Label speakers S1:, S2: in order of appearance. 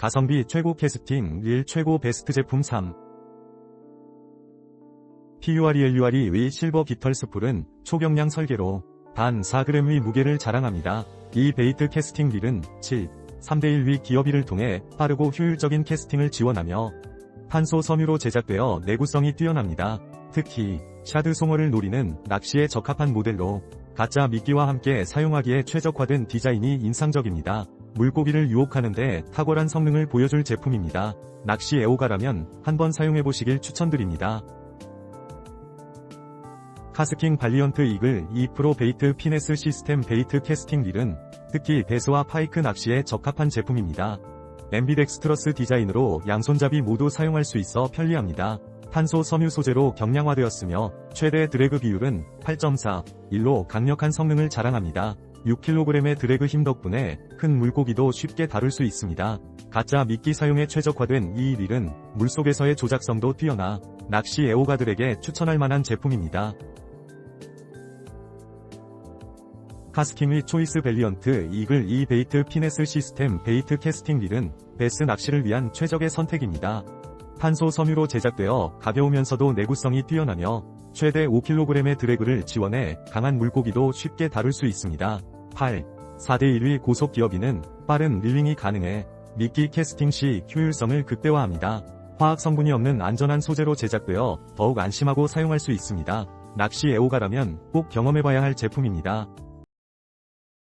S1: 가성비 최고 캐스팅 릴 최고 베스트 제품 3 PURELURE 의 실버 깃털 스풀은 초경량 설계로 단 4g의 무게를 자랑합니다. 이 베이트 캐스팅 릴은 7, 3대1 위 기어비를 통해 빠르고 효율적인 캐스팅을 지원하며 탄소 섬유로 제작되어 내구성이 뛰어납니다. 특히 샤드 송어를 노리는 낚시에 적합한 모델로 가짜 미끼와 함께 사용하기에 최적화된 디자인이 인상적입니다. 물고기를 유혹하는데 탁월한 성능을 보여줄 제품입니다. 낚시 애호가라면 한번 사용해보시길 추천드립니다. 카스킹 발리언트 이글 2프로 베이트 피네스 시스템 베이트 캐스팅 릴은 특히 배스와 파이크 낚시에 적합한 제품입니다. 엠비덱스트러스 디자인으로 양손잡이 모두 사용할 수 있어 편리합니다. 탄소 섬유 소재로 경량화되었으며 최대 드래그 비율은 8.4, 1로 강력한 성능을 자랑합니다. 6kg의 드래그 힘 덕분에 큰 물고기도 쉽게 다룰 수 있습니다. 가짜 미끼 사용에 최적화된 이 릴은 물속에서의 조작성도 뛰어나 낚시 애호가들에게 추천할 만한 제품입니다. 카스킹의 초이스 밸리언트 이글 이 베이트 피네스 시스템 베이트 캐스팅 릴은 베스 낚시를 위한 최적의 선택입니다. 탄소 섬유로 제작되어 가벼우면서도 내구성이 뛰어나며 최대 5kg의 드래그를 지원해 강한 물고기도 쉽게 다룰 수 있습니다. 8. 4대1위 고속 기어비는 빠른 릴링이 가능해 미끼 캐스팅 시 효율성을 극대화합니다. 화학 성분이 없는 안전한 소재로 제작되어 더욱 안심하고 사용할 수 있습니다. 낚시 애호가라면 꼭 경험해봐야 할 제품입니다.